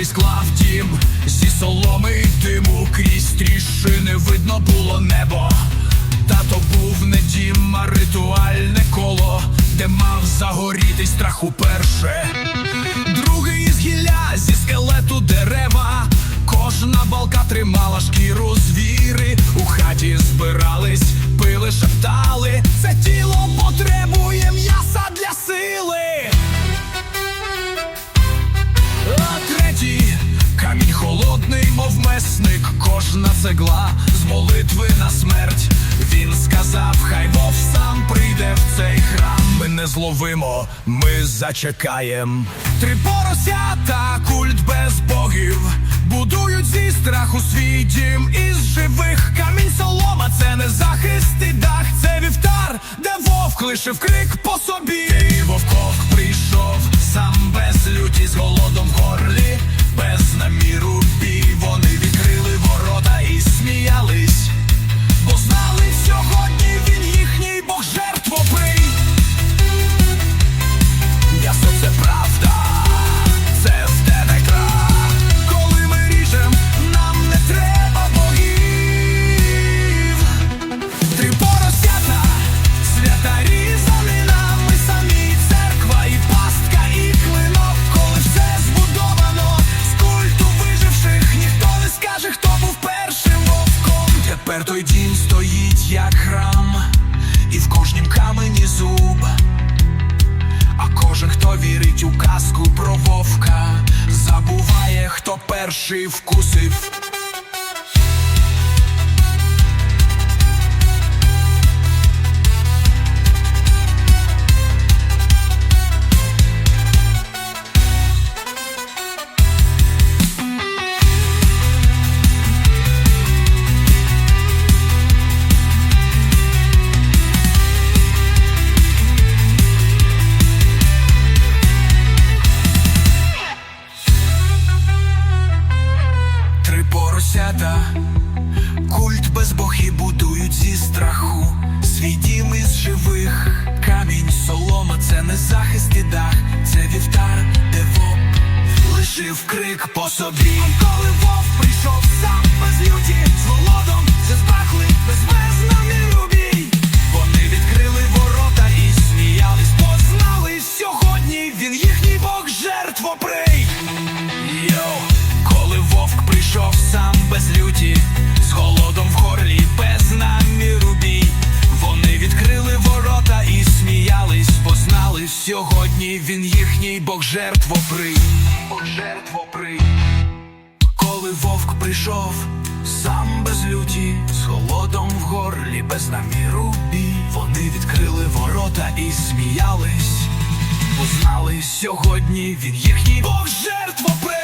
перший склав дім зі соломи й диму крізь тріщини видно було небо. Тато був не дім, а ритуальне коло, де мав загорітись страх уперше. Холодний, кожна цегла з молитви на смерть. Він сказав, хай Бог сам прийде в цей храм. Ми не зловимо, ми зачекаєм. Три поросята, культ без богів, будують зі страху свій дім із живих камінь солома. Це не захист і дах, це вівтар, де вовк лишив крик по собі. І перший вкусив. Поросята, культ без богів будують зі страху. Свій дім із живих, камінь, солома, це не захист і дах, це вівтар, де вовк лишив крик по собі. Коли вовк прийшов сам без люті, з голодом, все збахли, безмезнаміру бій. Вони відкрили ворота і сміялись, бо знали сьогодні він їхній бог жертвоприй. Йоу, коли вовк прийшов сам без люті, з голодом в горлі, без наміру бій. Вони відкрили ворота і сміялись, бо знали сьогодні він їхній бог жертвоприй. Бог жертвоприй. Коли вовк прийшов, сам без люті, з голодом в горлі, без наміру бій. Вони відкрили ворота і сміялись, бо знали сьогодні він їхній Бог били